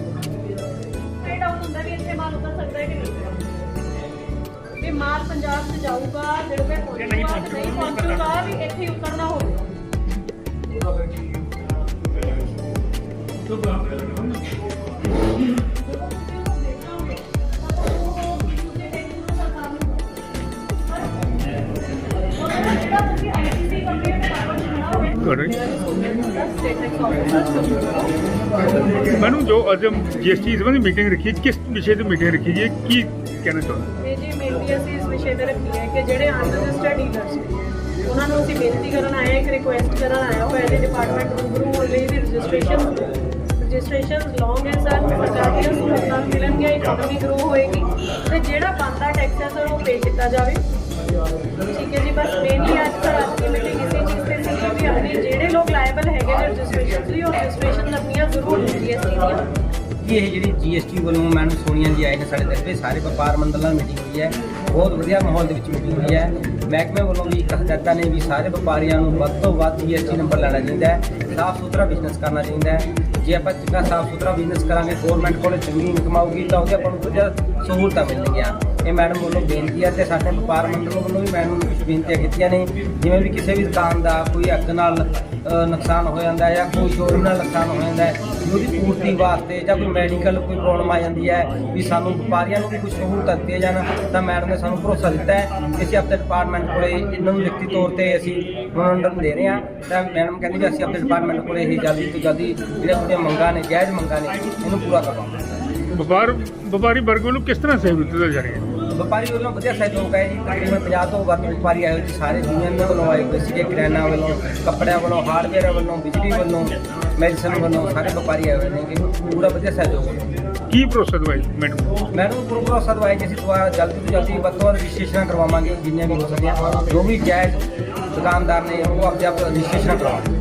ਇਹ ਡਾਊਟ ਹੁੰਦਾ ਵੀ ਇੱਥੇ ਮਾਲ ਉਤਰ ਸਕਦਾ ਹੈ ਕਿ ਨਹੀਂ? ਵੀ ਮਾਲ ਪੰਜਾਬ 'ਚ ਜਾਊਗਾ ਜਿਹੜੇ ਪਹੁੰਚੂਗਾ ਨਹੀਂ ਪਹੁੰਚੂਗਾ ਵੀ ਇੱਥੇ ਹੀ ਉਤਰਨਾ ਹੋਊਗਾ। ਉਹਦਾ ਫਿਰ ਕੀ ਕਰੋ ਮੈਨੂੰ ਜੋ ਅੱਜ ਜੀਐਸਟੀ ਸੰਬੰਧੀ ਮੀਟਿੰਗ ਰੱਖੀ ਹੈ, ਕਿਸ ਵਿਸ਼ੇ ਤੇ ਮੀਟਿੰਗ ਰੱਖੀ ਜੀ ਕੀ ਕਹਿਣਾ ਚਾਹੁੰਦੇ ਇਹ ਜੀ ਮੇਨਲੀ ਅਸੀਂ ਇਸ ਵਿਸ਼ੇ ਤੇ ਰੱਖੀ ਹੈ ਕਿ ਜਿਹੜੇ ਅਨਰਜਿਸਟਰਡ ਡੀਲਰਸ ਨੇ ਉਹਨਾਂ ਨੂੰ ਅਸੀਂ ਬੇਨਤੀ ਕਰਨ ਆਏ ਹਾਂ ਇੱਕ ਰਿਕੁਐਸਟ ਕਰਨ ਆਇਆ ਹੋਇਆ ਹੈ ਡਿਪਾਰਟਮੈਂਟ ਰੂਬਰੂ ਹੋਣ ਲਈ ਦੀ ਰਜਿਸਟ੍ਰੇਸ਼ਨ ਰਜਿਸਟ੍ਰੇਸ਼ਨ ਲੌਂਗ ਹੈ ਸਰ ਸਰਕਾਰ ਦੀਆਂ ਸਹੂਲਤਾਂ ਮਿਲਣਗੀਆਂ ਇਕਨੋਮੀ ਗਰੋ ਹੋਏਗੀ। ਤੇ ਜਿਹੜਾ ਬਣਦਾ ਟੈਕਸ ਹੈ ਸਰ ਉਹ ਪੇ ਕੀਤਾ ਜਾਵੇ। ਠੀਕ ਹੈ ਜੀ ਬਸ ਮੇਨਲੀ ਅੱਜ ਸਰ ਰਜਿਸਟ੍ਰੇਸ਼ਨ ਲਈ ਉਹ ਰਜਿਸਟ੍ਰੇਸ਼ਨ ਆਪਣੀਆਂ ਜ਼ਰੂਰ ਜੀਐਸਟੀ ਦੀਆਂ ਕਿ ਇਹ ਜਿਹੜੀ ਜੀਐਸਟੀ ਵੱਲੋਂ ਮੈਡਮ ਸੋਨੀਆ ਜੀ ਆਏ ਨੇ ਸਾਡੇ ਦਰਬੇ ਸਾਰੇ ਵਪਾਰ ਮੰਡਲ ਨਾਲ ਮੀਟਿੰਗ ਹੋਈ ਹੈ। ਬਹੁਤ ਵਧੀਆ ਮਾਹੌਲ ਦੇ ਵਿੱਚ ਮੀਟਿੰਗ ਹੋਈ ਹੈ। ਮਹਿਕਮੇ ਵੱਲੋਂ ਵੀ ਇੱਕ ਨੇ ਵੀ ਸਾਰੇ ਵਪਾਰੀਆਂ ਨੂੰ ਵੱਧ ਤੋਂ ਵੱਧ ਜੀਐਸਟੀ ਨੰਬਰ ਲੈਣਾ ਚਾਹੀਦਾ ਹੈ। ਸਾਫ਼ ਸੁਥਰਾ ਬਿਜ਼ਨਸ ਕਰਨਾ ਚਾਹੀਦਾ ਹੈ। ਜੇ ਆਪਾਂ ਚੰਗਾ ਸਾਫ਼ ਸੁਥਰਾ ਬਿਜ਼ਨਸ ਕਰਾਂਗੇ ਗਵਰਨਮੈਂਟ ਕੋਲ ਚੰਗੀ ਇਨਕਮ ਆਊਗੀ, ਤਾਂ ਉਹਦੇ ਆਪਾਂ ਨੂੰ ਕੁਝ ਸਹੂਲਤਾਂ ਮਿਲਣਗੀਆਂ। ਇਹ ਮੈਡਮ ਵੱਲੋਂ ਬੇਨਤੀ ਹੈ ਤੇ ਸਾਡੇ ਵਪਾਰ ਮੰਡਲ ਵੱਲੋਂ ਵੀ ਮੈਡਮ ਨੂੰ ਕੁਝ ਬੇਨਤੀਆਂ ਕੀਤੀਆਂ ਨੇ। ਜਿਵੇਂ ਵੀ ਕਿਸੇ ਵੀ ਦੁਕਾਨ ਦਾ ਕੋਈ ਅੱਗ ਨਾਲ ਨੁਕਸਾਨ ਹੋ ਜਾਂਦਾ ਹੈ ਜਾਂ ਕੋਈ ਚੋਰੀ ਨਾਲ ਨੁਕਸਾਨ ਹੋ ਜਾਂਦਾ ਹੈ, ਉਹਦੀ ਪੂਰਤੀ ਵਾਸਤੇ ਜਾਂ ਕੋਈ ਮੈਡੀਕਲ ਕੋਈ ਪ੍ਰੋਬਲਮ ਆ ਜਾਂਦੀ ਹੈ ਵੀ ਸਾਨੂੰ ਵਪਾਰੀਆਂ ਨੂੰ ਵੀ ਕੁਝ ਸਹੂਲਤਾਂ ਦਿੱਤੀਆਂ ਜਾਣ ਤਾਂ ਮੈਡਮ ਨੇ ਸਾਨੂੰ ਭਰੋਸਾ ਦਿੱਤਾ ਹੈ ਕਿ ਅਸੀਂ ਆਪਣੇ ਡਿਪਾਰਟਮੈਂਟ ਕੋਲੇ ਇਹਨਾਂ ਨੂੰ ਲਿਖਤੀ ਤੌਰ ਤੇ ਅਸੀਂ ਮਨੋਰੰਜਨ ਦੇ ਰਹੇ ਹਾਂ। ਤਾਂ ਮੈਡਮ ਕਹਿੰਦੀ ਵੀ ਅਸੀਂ ਆਪਣੇ ਡਿਪਾਰਟਮੈਂਟ ਕੋਲੇ ਇਹ ਜਲਦੀ ਤੋਂ ਜਲਦੀ ਜਿਹੜੀਆਂ ਤੁਹਾਡੀਆਂ ਮੰਗਾਂ ਨੇ, ਜਾਇਜ਼ ਮੰਗਾਂ ਨੇ, ਇਹਨੂੰ ਪੂਰਾ ਕਰਵਾਵਾਂਗੇ ਵਪਾਰ ਵਪਾਰੀ ਵਰਗ ਨੂੰ ਕਿਸ ਤਰ੍ਹਾਂ ਸਹਿਯੋਗ ਦਿੱਤਾ ਜਾ ਰਿਹਾ ਹੈ? ਵਪਾਰੀ ਵੱਲੋਂ ਵਧੀਆ ਸਹਿਯੋਗ ਹੈ ਜੀ। ਤਕਰੀਬਨ 50 ਤੋਂ ਵੱਧ ਵਪਾਰੀ ਆਏ ਹੋਏ ਸੀ ਸਾਰੇ ਯੂਨੀਅਨ ਦੇ ਵੱਲੋਂ ਆਏ ਹੋਏ ਸੀਗੇ। ਕਿਰਾਨਾ ਵੱਲੋਂ ਕੱਪੜਿਆਂ ਵੱਲੋਂ ਹਾਰਡਵੇਅਰ ਵੱਲੋਂ ਬਿਜਲੀ ਵੱਲੋਂ ਮੈਡੀਸਨ ਵੱਲੋਂ ਸਾਰੇ ਵਪਾਰੀ ਆਏ ਹੋਏ ਨੇ ਕਿ ਪੂਰਾ ਵਧੀਆ ਸਹਿਯੋਗ ਹੈ। ਕੀ ਭਰੋਸਾ ਦਵਾਈ ਮੈਡਮ? ਮੈਨੂੰ ਪੂਰਾ ਭਰੋਸਾ ਦਵਾਇਆ ਕਿ ਅਸੀਂ ਦੁਬਾਰਾ ਜਲਦੀ ਤੋਂ ਜਲਦੀ ਵੱਧ ਤੋਂ ਵੱਧ ਰਜਿਸਟ੍ਰੇਸ਼ਨ ਕਰਵਾਵਾਂਗੇ ਜਿੰਨੀਆਂ ਵੀ ਹੋ ਸਕਦੀਆਂ। ਜੋ ਵੀ ਜਾਇਜ਼ ਦੁਕਾਨਦਾਰ ਨੇ ਉਹ ਆਪਣੇ ਆਪ ਰਜਿਸਟ੍ਰੇਸ਼ਨ ਕਰਵਾਉਣ।